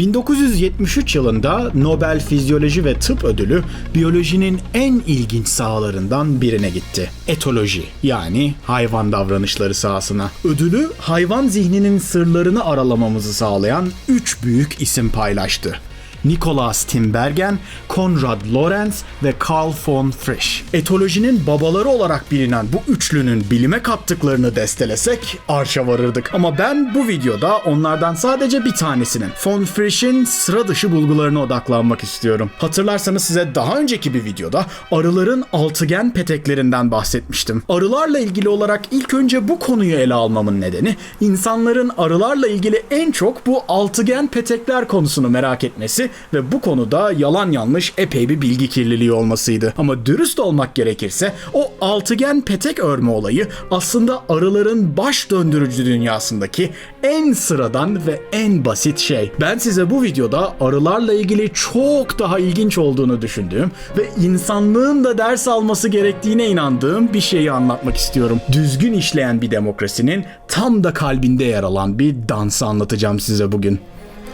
1973 yılında Nobel Fizyoloji ve Tıp Ödülü biyolojinin en ilginç sahalarından birine gitti. Etoloji yani hayvan davranışları sahasına. Ödülü hayvan zihninin sırlarını aralamamızı sağlayan 3 büyük isim paylaştı. Nikolaus Timbergen, Konrad Lorenz ve Carl von Frisch. Etolojinin babaları olarak bilinen bu üçlünün bilime kattıklarını destelesek arşa varırdık. Ama ben bu videoda onlardan sadece bir tanesinin, von Frisch'in sıra dışı bulgularına odaklanmak istiyorum. Hatırlarsanız size daha önceki bir videoda arıların altıgen peteklerinden bahsetmiştim. Arılarla ilgili olarak ilk önce bu konuyu ele almamın nedeni insanların arılarla ilgili en çok bu altıgen petekler konusunu merak etmesi ve bu konuda yalan yanlış epey bir bilgi kirliliği olmasıydı. Ama dürüst olmak gerekirse o altıgen petek örme olayı aslında arıların baş döndürücü dünyasındaki en sıradan ve en basit şey. Ben size bu videoda arılarla ilgili çok daha ilginç olduğunu düşündüğüm ve insanlığın da ders alması gerektiğine inandığım bir şeyi anlatmak istiyorum. Düzgün işleyen bir demokrasinin tam da kalbinde yer alan bir dansı anlatacağım size bugün.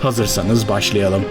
Hazırsanız başlayalım.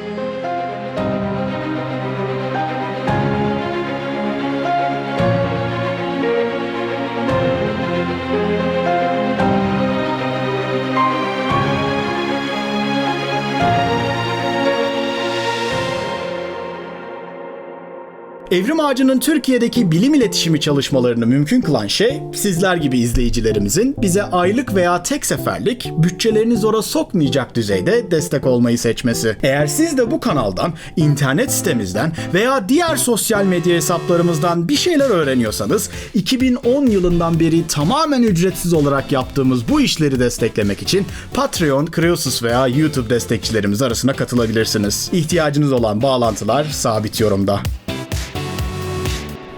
Evrim Ağacı'nın Türkiye'deki bilim iletişimi çalışmalarını mümkün kılan şey, sizler gibi izleyicilerimizin bize aylık veya tek seferlik bütçelerini zora sokmayacak düzeyde destek olmayı seçmesi. Eğer siz de bu kanaldan, internet sitemizden veya diğer sosyal medya hesaplarımızdan bir şeyler öğreniyorsanız, 2010 yılından beri tamamen ücretsiz olarak yaptığımız bu işleri desteklemek için Patreon, Creosus veya YouTube destekçilerimiz arasına katılabilirsiniz. İhtiyacınız olan bağlantılar sabit yorumda.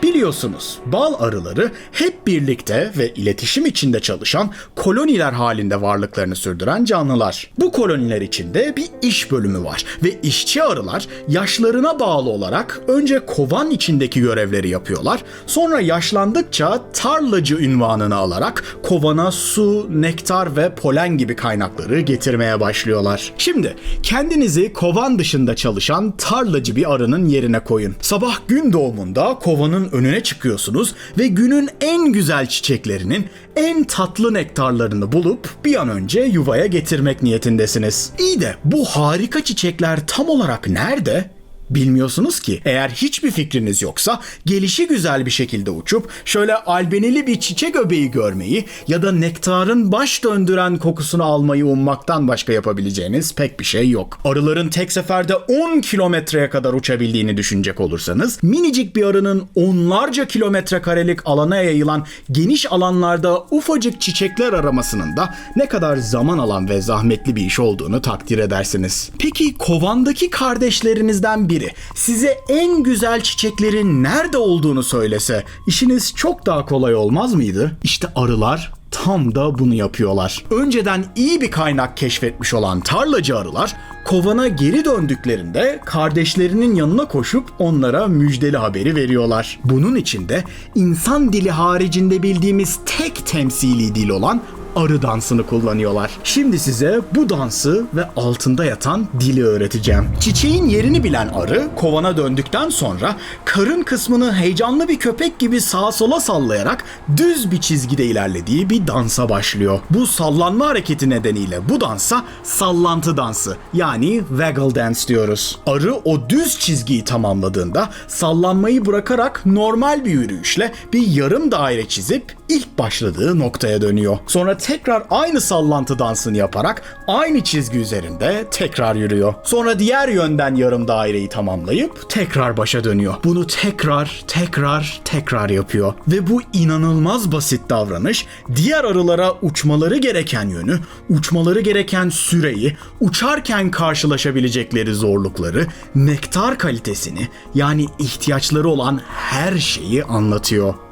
Biliyorsunuz bal arıları hep birlikte ve iletişim içinde çalışan koloniler halinde varlıklarını sürdüren canlılar. Bu koloniler içinde bir iş bölümü var ve işçi arılar yaşlarına bağlı olarak önce kovan içindeki görevleri yapıyorlar. Sonra yaşlandıkça tarlacı ünvanını alarak kovana su, nektar ve polen gibi kaynakları getirmeye başlıyorlar. Şimdi kendinizi kovan dışında çalışan tarlacı bir arının yerine koyun. Sabah gün doğumunda kovanın önüne çıkıyorsunuz ve günün en güzel çiçeklerinin en tatlı nektarlarını bulup bir an önce yuvaya getirmek niyetindesiniz. İyi de bu harika çiçekler tam olarak nerede? Bilmiyorsunuz ki. Eğer hiçbir fikriniz yoksa gelişi güzel bir şekilde uçup şöyle albenili bir çiçek öbeği görmeyi ya da nektarın baş döndüren kokusunu almayı ummaktan başka yapabileceğiniz pek bir şey yok. Arıların tek seferde 10 kilometreye kadar uçabildiğini düşünecek olursanız minicik bir arının onlarca kilometre karelik alana yayılan geniş alanlarda ufacık çiçekler aramasının da ne kadar zaman alan ve zahmetli bir iş olduğunu takdir edersiniz. Peki kovandaki kardeşlerinizden biri size en güzel çiçeklerin nerede olduğunu söylese işiniz çok daha kolay olmaz mıydı? İşte arılar tam da bunu yapıyorlar. Önceden iyi bir kaynak keşfetmiş olan tarlacı arılar kovana geri döndüklerinde kardeşlerinin yanına koşup onlara müjdeli haberi veriyorlar. Bunun içinde insan dili haricinde bildiğimiz tek temsili dil olan arı dansını kullanıyorlar. Şimdi size bu dansı ve altında yatan dili öğreteceğim. Çiçeğin yerini bilen arı kovana döndükten sonra karın kısmını heyecanlı bir köpek gibi sağa sola sallayarak düz bir çizgide ilerlediği bir dansa başlıyor. Bu sallanma hareketi nedeniyle bu dansa sallantı dansı yani waggle dance diyoruz. Arı o düz çizgiyi tamamladığında sallanmayı bırakarak normal bir yürüyüşle bir yarım daire çizip ilk başladığı noktaya dönüyor. Sonra tekrar aynı sallantı dansını yaparak aynı çizgi üzerinde tekrar yürüyor. Sonra diğer yönden yarım daireyi tamamlayıp tekrar başa dönüyor. Bunu tekrar, tekrar, tekrar yapıyor. Ve bu inanılmaz basit davranış diğer arılara uçmaları gereken yönü, uçmaları gereken süreyi, uçarken karşılaşabilecekleri zorlukları, nektar kalitesini yani ihtiyaçları olan her şeyi anlatıyor.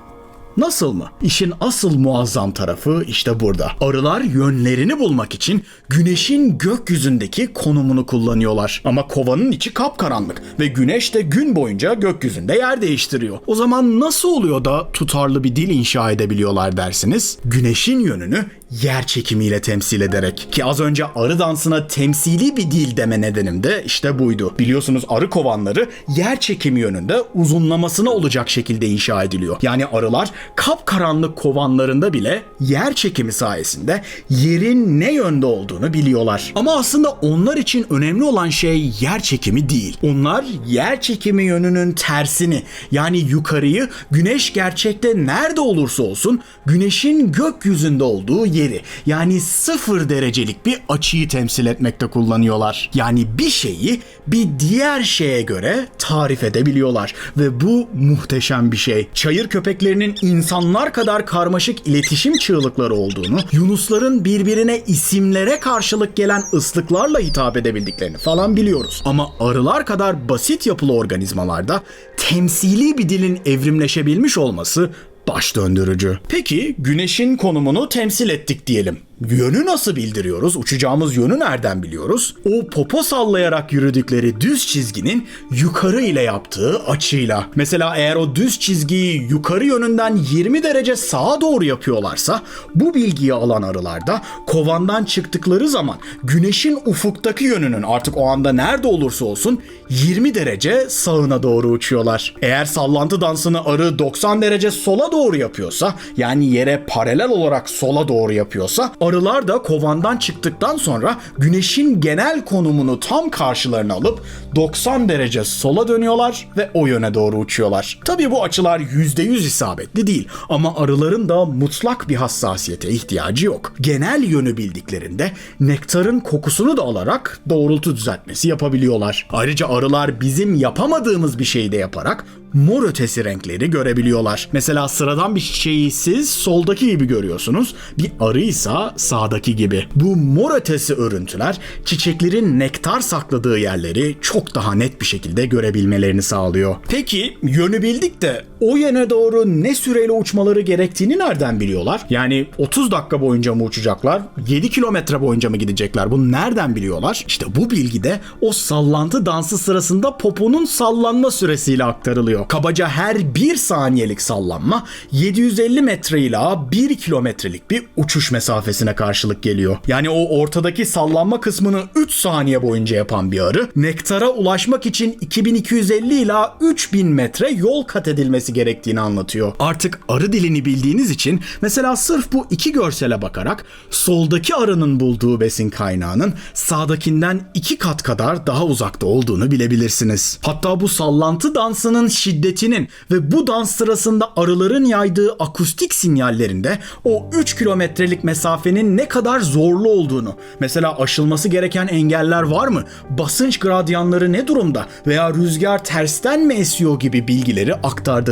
Nasıl mı? İşin asıl muazzam tarafı işte burada. Arılar yönlerini bulmak için güneşin gökyüzündeki konumunu kullanıyorlar. Ama kovanın içi kapkaranlık ve güneş de gün boyunca gökyüzünde yer değiştiriyor. O zaman nasıl oluyor da tutarlı bir dil inşa edebiliyorlar dersiniz? Güneşin yönünü yer çekimiyle temsil ederek. Ki az önce arı dansına temsili bir dil deme nedenim de işte buydu. Biliyorsunuz arı kovanları yer çekimi yönünde uzunlamasına olacak şekilde inşa ediliyor. Yani arılar kapkaranlık kovanlarında bile yer çekimi sayesinde yerin ne yönde olduğunu biliyorlar. Ama aslında onlar için önemli olan şey yer çekimi değil. Onlar yer çekimi yönünün tersini yani yukarıyı güneş gerçekte nerede olursa olsun güneşin gökyüzünde olduğu yeri yani sıfır derecelik bir açıyı temsil etmekte kullanıyorlar. Yani bir şeyi bir diğer şeye göre tarif edebiliyorlar ve bu muhteşem bir şey. Çayır köpeklerinin insanlar kadar karmaşık iletişim çığlıkları olduğunu, yunusların birbirine isimlere karşılık gelen ıslıklarla hitap edebildiklerini falan biliyoruz. Ama arılar kadar basit yapılı organizmalarda temsili bir dilin evrimleşebilmiş olması baş döndürücü. Peki güneşin konumunu temsil ettik diyelim. Yönü nasıl bildiriyoruz? Uçacağımız yönü nereden biliyoruz? O popo sallayarak yürüdükleri düz çizginin yukarı ile yaptığı açıyla. Mesela eğer o düz çizgiyi yukarı yönünden 20 derece sağa doğru yapıyorlarsa bu bilgiyi alan arılarda kovandan çıktıkları zaman güneşin ufuktaki yönünün artık o anda nerede olursa olsun 20 derece sağına doğru uçuyorlar. Eğer sallantı dansını arı 90 derece sola doğru yapıyorsa yani yere paralel olarak sola doğru yapıyorsa arılar da kovandan çıktıktan sonra güneşin genel konumunu tam karşılarına alıp 90 derece sola dönüyorlar ve o yöne doğru uçuyorlar. Tabii bu açılar %100 isabetli değil ama arıların da mutlak bir hassasiyete ihtiyacı yok. Genel yönü bildiklerinde nektarın kokusunu da alarak doğrultu düzeltmesi yapabiliyorlar. Ayrıca arılar bizim yapamadığımız bir şeyi de yaparak mor ötesi renkleri görebiliyorlar. Mesela sıradan bir çiçeği siz soldaki gibi görüyorsunuz. Bir arıysa sağdaki gibi. Bu mor ötesi örüntüler çiçeklerin nektar sakladığı yerleri çok daha net bir şekilde görebilmelerini sağlıyor. Peki yönü bildik de o yöne doğru ne süreyle uçmaları gerektiğini nereden biliyorlar? Yani 30 dakika boyunca mı uçacaklar? 7 kilometre boyunca mı gidecekler? Bunu nereden biliyorlar? İşte bu bilgi de o sallantı dansı sırasında poponun sallanma süresiyle aktarılıyor. Kabaca her 1 saniyelik sallanma 750 metre ila 1 kilometrelik bir uçuş mesafesine karşılık geliyor. Yani o ortadaki sallanma kısmını 3 saniye boyunca yapan bir arı nektara ulaşmak için 2250 ila 3000 metre yol kat edilmesi gerektiğini anlatıyor. Artık arı dilini bildiğiniz için mesela sırf bu iki görsele bakarak soldaki arının bulduğu besin kaynağının sağdakinden iki kat kadar daha uzakta olduğunu bilebilirsiniz. Hatta bu sallantı dansının şiddetinin ve bu dans sırasında arıların yaydığı akustik sinyallerinde o 3 kilometrelik mesafenin ne kadar zorlu olduğunu, mesela aşılması gereken engeller var mı, basınç gradyanları ne durumda veya rüzgar tersten mi esiyor gibi bilgileri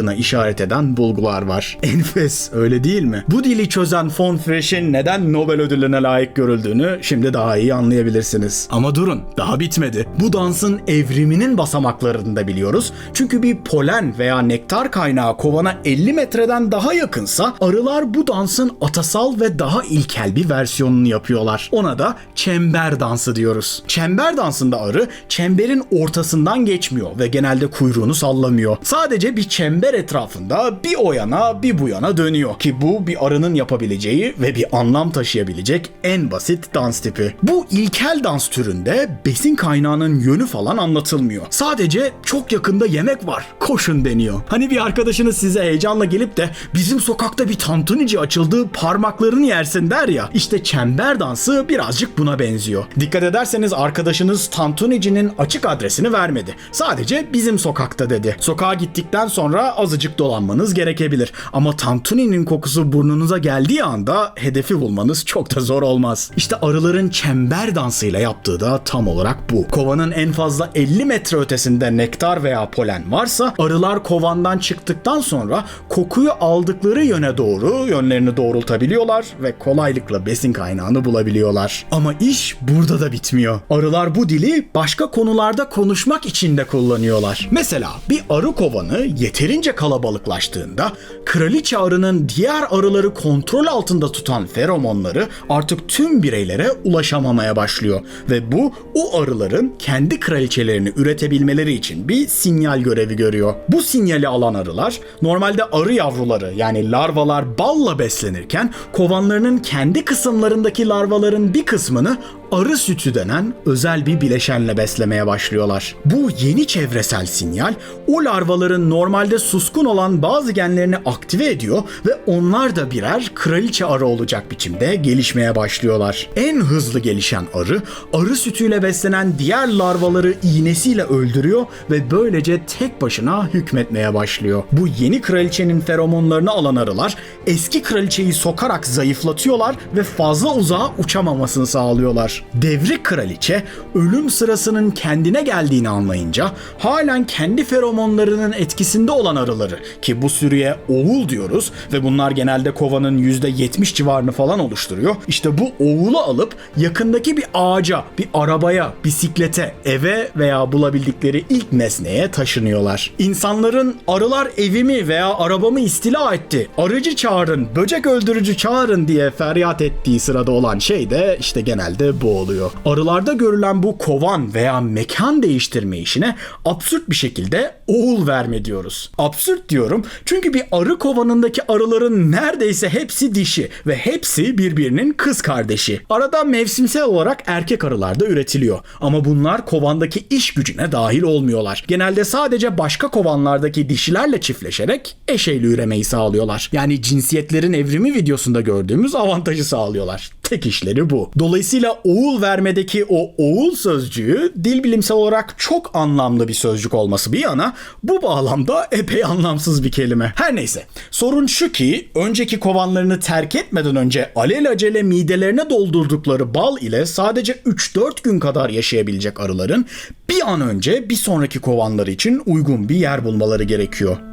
aktardığına işaret eden bulgular var. Enfes öyle değil mi? Bu dili çözen Von Frisch'in neden Nobel ödülüne layık görüldüğünü şimdi daha iyi anlayabilirsiniz. Ama durun daha bitmedi. Bu dansın evriminin basamaklarını da biliyoruz. Çünkü bir polen veya nektar kaynağı kovana 50 metreden daha yakınsa arılar bu dansın atasal ve daha ilkel bir versiyonunu yapıyorlar. Ona da çember dansı diyoruz. Çember dansında arı çemberin ortasından geçmiyor ve genelde kuyruğunu sallamıyor. Sadece bir çember etrafında bir o yana bir bu yana dönüyor ki bu bir arının yapabileceği ve bir anlam taşıyabilecek en basit dans tipi. Bu ilkel dans türünde besin kaynağının yönü falan anlatılmıyor. Sadece çok yakında yemek var. Koşun deniyor. Hani bir arkadaşınız size heyecanla gelip de bizim sokakta bir tantunici açıldı parmaklarını yersin der ya. İşte çember dansı birazcık buna benziyor. Dikkat ederseniz arkadaşınız tantunicinin açık adresini vermedi. Sadece bizim sokakta dedi. Sokağa gittikten sonra azıcık dolanmanız gerekebilir. Ama tantuninin kokusu burnunuza geldiği anda hedefi bulmanız çok da zor olmaz. İşte arıların çember dansıyla yaptığı da tam olarak bu. Kovanın en fazla 50 metre ötesinde nektar veya polen varsa arılar kovandan çıktıktan sonra kokuyu aldıkları yöne doğru yönlerini doğrultabiliyorlar ve kolaylıkla besin kaynağını bulabiliyorlar. Ama iş burada da bitmiyor. Arılar bu dili başka konularda konuşmak için de kullanıyorlar. Mesela bir arı kovanı yeterince kalabalıklaştığında kraliçe arının diğer arıları kontrol altında tutan feromonları artık tüm bireylere ulaşamamaya başlıyor ve bu o arıların kendi kraliçelerini üretebilmeleri için bir sinyal görevi görüyor. Bu sinyali alan arılar normalde arı yavruları yani larvalar balla beslenirken kovanlarının kendi kısımlarındaki larvaların bir kısmını arı sütü denen özel bir bileşenle beslemeye başlıyorlar. Bu yeni çevresel sinyal o larvaların normalde suskun olan bazı genlerini aktive ediyor ve onlar da birer kraliçe arı olacak biçimde gelişmeye başlıyorlar. En hızlı gelişen arı, arı sütüyle beslenen diğer larvaları iğnesiyle öldürüyor ve böylece tek başına hükmetmeye başlıyor. Bu yeni kraliçenin feromonlarını alan arılar eski kraliçeyi sokarak zayıflatıyorlar ve fazla uzağa uçamamasını sağlıyorlar. Devrik kraliçe ölüm sırasının kendine geldiğini anlayınca halen kendi feromonlarının etkisinde olan arıları ki bu sürüye oğul diyoruz ve bunlar genelde kovanın %70 civarını falan oluşturuyor. İşte bu oğulu alıp yakındaki bir ağaca, bir arabaya, bisiklete, eve veya bulabildikleri ilk nesneye taşınıyorlar. İnsanların arılar evimi veya arabamı istila etti, arıcı çağırın, böcek öldürücü çağırın diye feryat ettiği sırada olan şey de işte genelde bu oluyor. Arılarda görülen bu kovan veya mekan değiştirme işine absürt bir şekilde oğul verme diyoruz. Absürt diyorum çünkü bir arı kovanındaki arıların neredeyse hepsi dişi ve hepsi birbirinin kız kardeşi. Arada mevsimsel olarak erkek arılarda üretiliyor ama bunlar kovandaki iş gücüne dahil olmuyorlar. Genelde sadece başka kovanlardaki dişilerle çiftleşerek eşeyli üremeyi sağlıyorlar. Yani cinsiyetlerin evrimi videosunda gördüğümüz avantajı sağlıyorlar. Tek işleri bu. Dolayısıyla oğul vermedeki o oğul sözcüğü dil bilimsel olarak çok anlamlı bir sözcük olması bir yana bu bağlamda epey anlamsız bir kelime. Her neyse sorun şu ki önceki kovanlarını terk etmeden önce alelacele midelerine doldurdukları bal ile sadece 3-4 gün kadar yaşayabilecek arıların bir an önce bir sonraki kovanları için uygun bir yer bulmaları gerekiyor.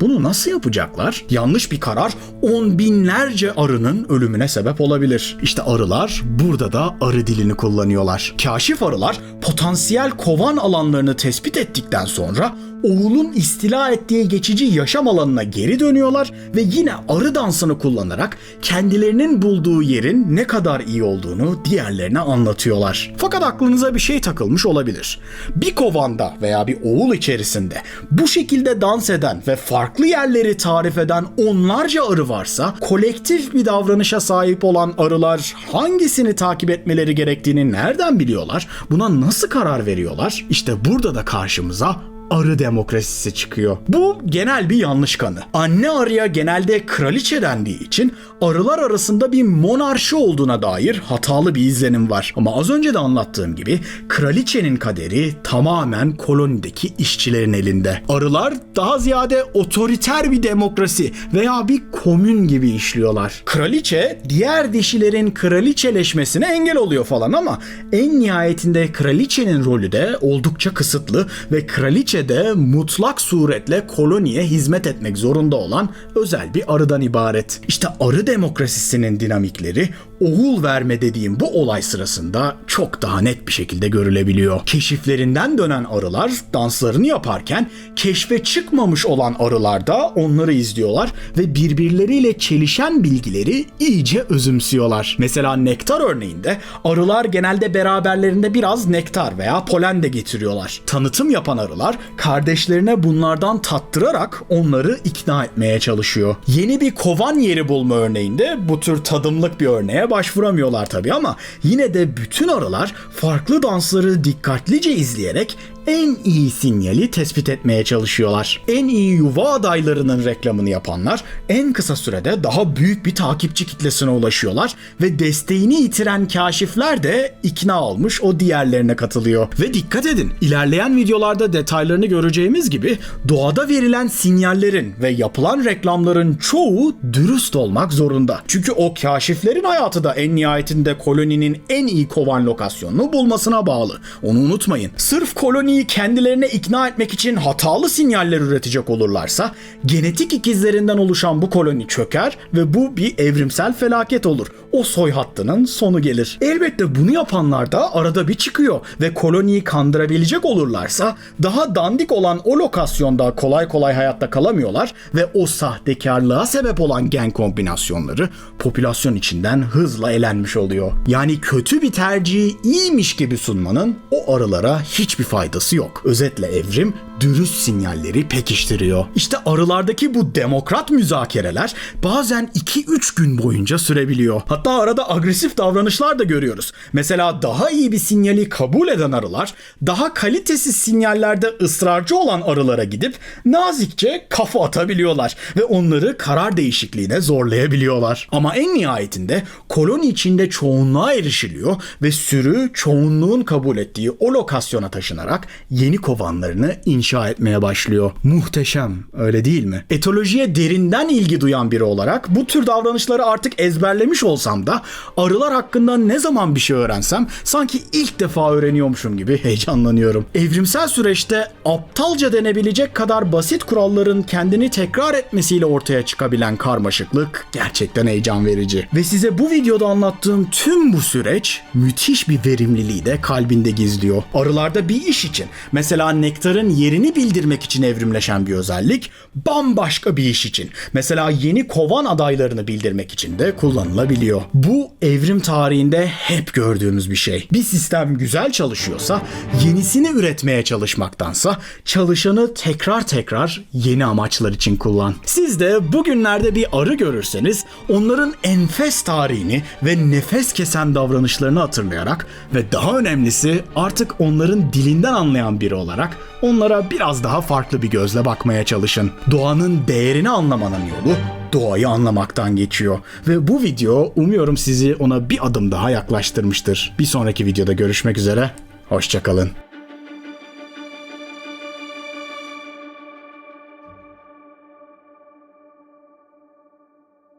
Bunu nasıl yapacaklar? Yanlış bir karar on binlerce arının ölümüne sebep olabilir. İşte arılar burada da arı dilini kullanıyorlar. Kaşif arılar potansiyel kovan alanlarını tespit ettikten sonra oğulun istila ettiği geçici yaşam alanına geri dönüyorlar ve yine arı dansını kullanarak kendilerinin bulduğu yerin ne kadar iyi olduğunu diğerlerine anlatıyorlar. Fakat aklınıza bir şey takılmış olabilir. Bir kovanda veya bir oğul içerisinde bu şekilde dans eden ve farklı yerleri tarif eden onlarca arı varsa kolektif bir davranışa sahip olan arılar hangisini takip etmeleri gerektiğini nereden biliyorlar? Buna nasıl karar veriyorlar? İşte burada da karşımıza arı demokrasisi çıkıyor. Bu genel bir yanlış kanı. Anne arıya genelde kraliçe dendiği için arılar arasında bir monarşi olduğuna dair hatalı bir izlenim var. Ama az önce de anlattığım gibi kraliçenin kaderi tamamen kolonideki işçilerin elinde. Arılar daha ziyade otoriter bir demokrasi veya bir komün gibi işliyorlar. Kraliçe diğer dişilerin kraliçeleşmesine engel oluyor falan ama en nihayetinde kraliçenin rolü de oldukça kısıtlı ve kraliçe de mutlak suretle koloniye hizmet etmek zorunda olan özel bir arıdan ibaret. İşte arı demokrasisinin dinamikleri oğul verme dediğim bu olay sırasında çok daha net bir şekilde görülebiliyor. Keşiflerinden dönen arılar danslarını yaparken keşfe çıkmamış olan arılar da onları izliyorlar ve birbirleriyle çelişen bilgileri iyice özümsüyorlar. Mesela nektar örneğinde arılar genelde beraberlerinde biraz nektar veya polen de getiriyorlar. Tanıtım yapan arılar kardeşlerine bunlardan tattırarak onları ikna etmeye çalışıyor. Yeni bir kovan yeri bulma örneğinde bu tür tadımlık bir örneğe başvuramıyorlar tabii ama yine de bütün arılar farklı dansları dikkatlice izleyerek en iyi sinyali tespit etmeye çalışıyorlar. En iyi yuva adaylarının reklamını yapanlar en kısa sürede daha büyük bir takipçi kitlesine ulaşıyorlar ve desteğini yitiren kaşifler de ikna olmuş o diğerlerine katılıyor. Ve dikkat edin ilerleyen videolarda detaylarını göreceğimiz gibi doğada verilen sinyallerin ve yapılan reklamların çoğu dürüst olmak zorunda. Çünkü o kaşiflerin hayatı da en nihayetinde koloninin en iyi kovan lokasyonunu bulmasına bağlı. Onu unutmayın. Sırf koloniyi kendilerine ikna etmek için hatalı sinyaller üretecek olurlarsa genetik ikizlerinden oluşan bu koloni çöker ve bu bir evrimsel felaket olur. O soy hattının sonu gelir. Elbette bunu yapanlar da arada bir çıkıyor ve koloniyi kandırabilecek olurlarsa daha dandik olan o lokasyonda kolay kolay hayatta kalamıyorlar ve o sahtekarlığa sebep olan gen kombinasyonları popülasyon içinden hızla elenmiş oluyor. Yani kötü bir tercihi iyiymiş gibi sunmanın o arılara hiçbir faydası yok. Özetle evrim dürüst sinyalleri pekiştiriyor. İşte arılardaki bu demokrat müzakereler bazen 2-3 gün boyunca sürebiliyor. Hatta arada agresif davranışlar da görüyoruz. Mesela daha iyi bir sinyali kabul eden arılar daha kalitesiz sinyallerde ısrarcı olan arılara gidip nazikçe kafa atabiliyorlar ve onları karar değişikliğine zorlayabiliyorlar. Ama en nihayetinde koloni içinde çoğunluğa erişiliyor ve sürü çoğunluğun kabul ettiği o lokasyona taşınarak yeni kovanlarını inşa etmeye başlıyor. Muhteşem, öyle değil mi? Etolojiye derinden ilgi duyan biri olarak bu tür davranışları artık ezberlemiş olsam da arılar hakkında ne zaman bir şey öğrensem sanki ilk defa öğreniyormuşum gibi heyecanlanıyorum. Evrimsel süreçte aptalca denebilecek kadar basit kuralların kendini tekrar etmesiyle ortaya çıkabilen karmaşıklık gerçekten heyecan verici. Ve size bu videoda anlattığım tüm bu süreç müthiş bir verimliliği de kalbinde gizliyor. Arılarda bir iş için mesela nektarın yerini bildirmek için evrimleşen bir özellik bambaşka bir iş için mesela yeni kovan adaylarını bildirmek için de kullanılabiliyor. Bu evrim tarihinde hep gördüğümüz bir şey. Bir sistem güzel çalışıyorsa yenisini üretmeye çalışmaktansa çalışanı tekrar tekrar yeni amaçlar için kullan. Siz de bugünlerde bir arı görürseniz onların enfes tarihini ve nefes kesen davranışlarını hatırlayarak ve daha önemlisi artık onların dilinden anlayan biri olarak onlara biraz daha farklı bir gözle bakmaya çalışın. Doğanın değerini anlamanın yolu doğayı anlamaktan geçiyor. Ve bu video umuyorum sizi ona bir adım daha yaklaştırmıştır. Bir sonraki videoda görüşmek üzere. Hoşçakalın.